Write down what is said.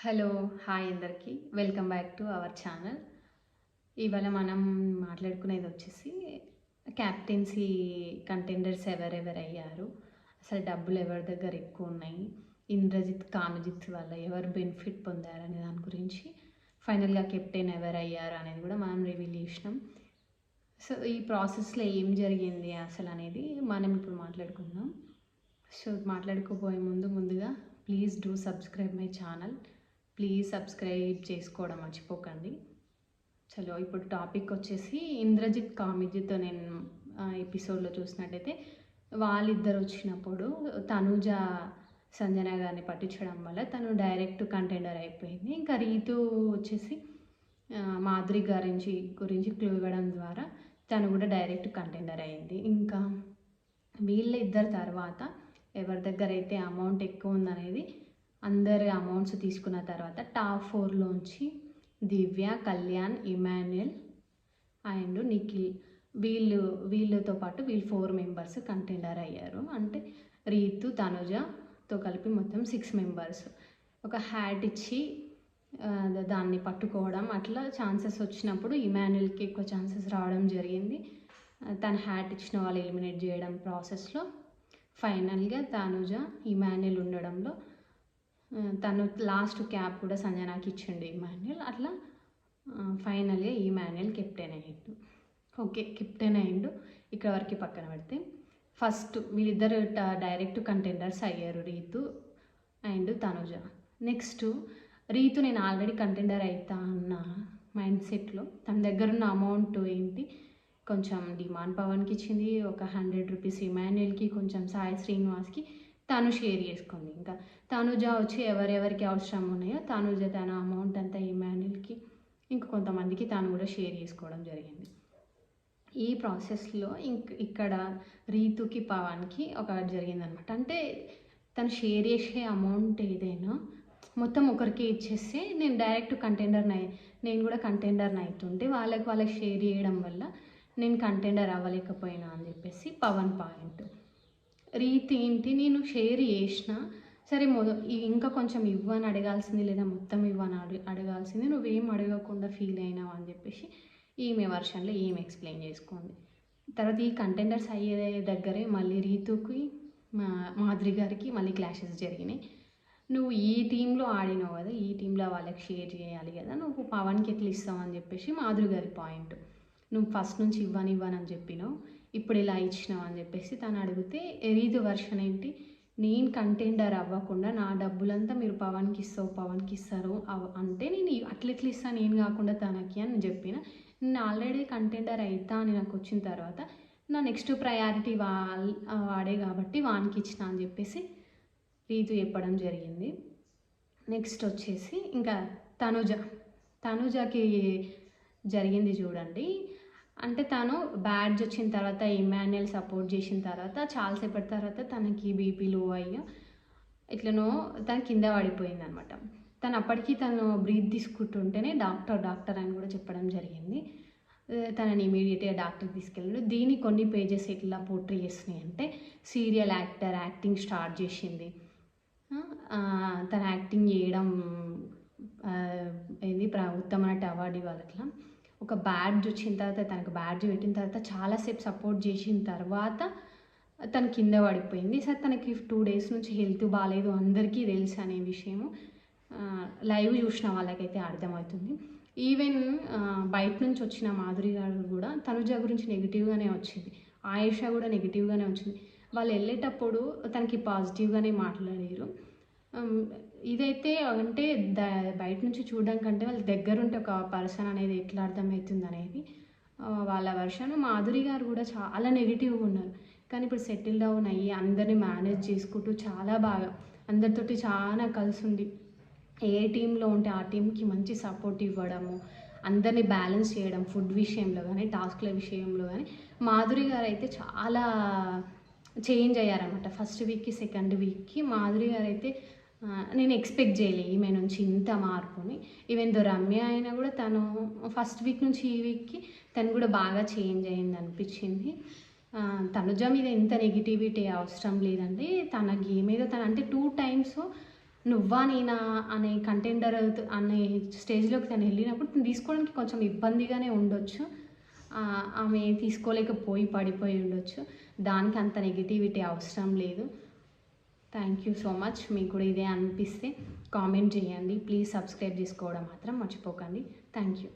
Hello hi అందరికీ. Welcome back to our channel. ఇవాళ మనం మాట్లాడుకునేది వచ్చేసి క్యాప్టెన్సీ కంటెండర్స్ ఎవరెవరు అయ్యారు అసలు డబ్బులు ఎవరి దగ్గర ఎక్కువ ఉన్నాయి ఇంద్రజిత్ కామజిత్ వల్ల ఎవరు బెనిఫిట్ పొందారు అనే దాని గురించి ఫైనల్గా కెప్టెన్ ఎవరు అయ్యారు అనేది కూడా మనం రివీల్ చేసినాం. సో ఈ ప్రాసెస్లో ఏం జరిగింది అసలు అనేది మనం ఇప్పుడు మాట్లాడుకుందాం. సో మాట్లాడుకోబోయే ముందు ముందుగా please do subscribe my channel. Please subscribe చేసుకోవడం మర్చిపోకండి. చలో ఇప్పుడు టాపిక్ వచ్చేసి ఇంద్రజిత్ కామిజిత్ నేను ఎపిసోడ్లో చూసినట్టయితే వాళ్ళిద్దరు వచ్చినప్పుడు తనుజ సంజన గారిని పట్టించడం వల్ల తను డైరెక్ట్ కంటెండర్ అయిపోయింది. ఇంకా రీతు వచ్చేసి మాధురి గురించి గురించి క్లూ ఇవ్వడం ద్వారా తను కూడా డైరెక్ట్ కంటెండర్ అయింది. ఇంకా వీళ్ళ ఇద్దరు తర్వాత ఎవరి దగ్గర అయితే అమౌంట్ ఎక్కువ ఉందనేది అందరి అమౌంట్స్ తీసుకున్న తర్వాత టాప్ ఫోర్లోంచి దివ్య కళ్యాణ్ ఇమాన్యుయల్ అండ్ నిఖిల్. వీళ్ళు వీళ్ళతో పాటు వీళ్ళు ఫోర్ మెంబర్స్ కంటెండర్ అయ్యారు. అంటే రీతు తనుజతో కలిపి మొత్తం సిక్స్ మెంబర్స్ ఒక హ్యాట్ ఇచ్చి దాన్ని పట్టుకోవడం అట్లా ఛాన్సెస్ వచ్చినప్పుడు ఇమాన్యుల్కి ఎక్కువ ఛాన్సెస్ రావడం జరిగింది. తను తన హ్యాట్ ఇచ్చిన వాళ్ళు ఎలిమినేట్ చేయడం ప్రాసెస్లో ఫైనల్గా తనుజ ఇమాన్యుల్ ఉండడంలో తను లాస్ట్ క్యాప్ కూడా సంజనాకి ఇచ్చిండు ఇమాన్యుల్ అట్లా ఫైనల్గా ఇమాన్యుల్ కెప్టెన్ అయ్యిండు. ఓకే కెప్టెన్ అయ్యిండు. ఇక్కడ వరకు పక్కన పెడితే ఫస్ట్ వీళ్ళిద్దరు డైరెక్ట్ కంటెండర్స్ అయ్యారు రీతు అండ్ తనుజ. నెక్స్ట్ రీతు నేను ఆల్రెడీ కంటెండర్ అవుతా అన్న మైండ్ సెట్లో తన దగ్గర ఉన్న అమౌంట్ ఏంటి? కొంచెం డిమాండ్ పవన్కి ఇచ్చింది ఒక హండ్రెడ్ రూపీస్ ఇమాన్యుయల్కి కొంచెం సాయి శ్రీనివాస్కి. తను షేర్ చేసుకుంది ఇంకా తనుజ వచ్చి ఎవరెవరికి అవసరం ఉన్నాయో తనుజ తన అమౌంట్ అంతా ఇమాన్యుయల్కి ఇంకా కొంతమందికి తను కూడా షేర్ చేసుకోవడం జరిగింది. ఈ ప్రాసెస్లో ఇంక ఇక్కడ రీతుకి పవన్కి ఒక జరిగిందనమాట. అంటే తను షేర్ చేసే అమౌంట్ ఏదైనా మొత్తం ఒకరికి ఇచ్చేస్తే నేను డైరెక్ట్ కంటెండర్ నై నేను కూడా కంటెండర్ అవుతుంటే వాళ్ళకి వాళ్ళకి షేర్ చేయడం వల్ల నేను కంటెండర్ అవ్వలేకపోయినా అని చెప్పేసి పవన్ పాయింట్. రీతి ఏంటి? నేను షేర్ చేసిన. సరే మొద ఇంకా కొంచెం ఇవ్వని అడగాల్సింది లేదా మొత్తం ఇవ్వని అడి అడగాల్సింది. నువ్వేం అడగకుండా ఫీల్ అయినావు అని చెప్పేసి ఈమె వర్షన్లో ఈమె ఎక్స్ప్లెయిన్ చేసుకుంది. తర్వాత ఈ కంటెండర్స్ అయ్యే దగ్గరే మళ్ళీ రీతుకి మా మాధురి గారికి మళ్ళీ క్లాషెస్ జరిగినాయి. నువ్వు ఈ టీంలో ఆడినావు కదా ఈ టీంలో వాళ్ళకి షేర్ చేయాలి కదా నువ్వు పవన్కి ఎట్లా ఇస్తావు అని చెప్పేసి మాధురి గారి పాయింట్. నువ్వు ఫస్ట్ నుంచి ఇవ్వని ఇవ్వనని చెప్పినావు. ఇప్పుడు ఇలా ఇచ్చినావు అని చెప్పేసి తను అడిగితే రీతు వర్షన్ ఏంటి? నేను కంటెండర్ అవ్వకుండా నా డబ్బులంతా మీరు పవన్కి ఇస్తావు పవన్కి ఇస్తారు అవ- అంటే నేను అట్లెట్లు అట్లా ఇస్తాను నేను కాకుండా తనకి అని చెప్పిన. నేను ఆల్రెడీ కంటెండర్ అవుతా అని నాకు వచ్చిన తర్వాత నా నెక్స్ట్ ప్రయారిటీ వా వాడే కాబట్టి వానికి ఇచ్చిన అని చెప్పేసి రీతు చెప్పడం జరిగింది. నెక్స్ట్ వచ్చేసి ఇంకా తనుజ తనుజకి జరిగింది చూడండి. అంటే తను బ్యాడ్జ్ వచ్చిన తర్వాత ఇమాన్యుయల్ సపోర్ట్ చేసిన తర్వాత చాలాసేపటి తర్వాత తనకి బీపీ లో అయ్యి ఇట్లనో తను కింద పడిపోయింది అనమాట తను అప్పటికీ తను బ్రీత్ తీసుకుంటుంటేనే డాక్టర్ డాక్టర్ అని కూడా చెప్పడం జరిగింది. తనని ఇమీడియట్గా డాక్టర్ తీసుకెళ్ళాడు. దీని కొన్ని పేజెస్ ఎట్లా పోర్ట్రీ చేస్తున్నాయి అంటే సీరియల్ యాక్టర్ యాక్టింగ్ స్టార్ట్ చేసింది. తన యాక్టింగ్ చేయడం ఇది ప్ర ఉత్తమ అవార్డు ఇవ్వాలి అట్లా ఒక బ్యాడ్జ్ వచ్చిన తర్వాత తనకు బ్యాడ్జ్ పెట్టిన తర్వాత చాలాసేపు సపోర్ట్ చేసిన తర్వాత తను కింద పడిపోయింది. సార్ తనకి టూ డేస్ నుంచి హెల్త్ బాగాలేదు అందరికీ తెలుసు అనే విషయము. లైవ్ చూసిన వాళ్ళకైతే అర్థమవుతుంది. ఈవెన్ బయట నుంచి వచ్చిన మాధురి గారు కూడా తనుజ గురించి నెగిటివ్గానే వచ్చింది. ఆయేష కూడా నెగిటివ్గానే వచ్చింది. వాళ్ళు వెళ్ళేటప్పుడు తనకి పాజిటివ్గానే మాట్లాడారు. ఇదైతే అంటే ద బయట నుంచి చూడడం కంటే వాళ్ళ దగ్గర ఉంటే ఒక పర్సన్ అనేది ఎట్లా అర్థమవుతుంది అనేది వాళ్ళ వర్షన్. మాధురి గారు కూడా చాలా నెగిటివ్గా ఉన్నారు. కానీ ఇప్పుడు సెటిల్ డౌన్ అయ్యి అందరిని మేనేజ్ చేసుకుంటూ చాలా బాగా అందరితోటి చాలా కలిసి ఉంది ఏ టీంలో ఉంటే ఆ టీంకి మంచి సపోర్ట్ ఇవ్వడము అందరినీ బ్యాలెన్స్ చేయడం ఫుడ్ విషయంలో కానీ టాస్క్ల విషయంలో కానీ మాధురి గారు అయితే చాలా చేంజ్ అయ్యారనమాట ఫస్ట్ వీక్కి సెకండ్ వీక్కి మాధురి గారు అయితే నేను ఎక్స్పెక్ట్ చేయలే ఈమె నుంచి ఇంత మార్పుని. ఈవెన్ దో రమ్య అయినా కూడా తను ఫస్ట్ వీక్ నుంచి ఈ వీక్కి తను కూడా బాగా చేంజ్ అయింది అనిపించింది. తనుజ మీద ఎంత నెగిటివిటీ అవసరం లేదండి. తన గేమ్ ఏదో తన అంటే టూ టైమ్స్ నువ్వా నేనా అనే కంటెండర్ అనే స్టేజ్లోకి తను వెళ్ళినప్పుడు తీసుకోవడానికి కొంచెం ఇబ్బందిగానే ఉండొచ్చు. ఆమె తీసుకోలేకపోయి పడిపోయి ఉండొచ్చు. దానికి అంత నెగిటివిటీ అవసరం లేదు. థ్యాంక్ యూ సో మచ్ మీకు కూడా ఇదే అనిపిస్తే కామెంట్ చేయండి. ప్లీజ్ సబ్స్క్రైబ్ చేసుకోవడం మాత్రం మర్చిపోకండి. Thank you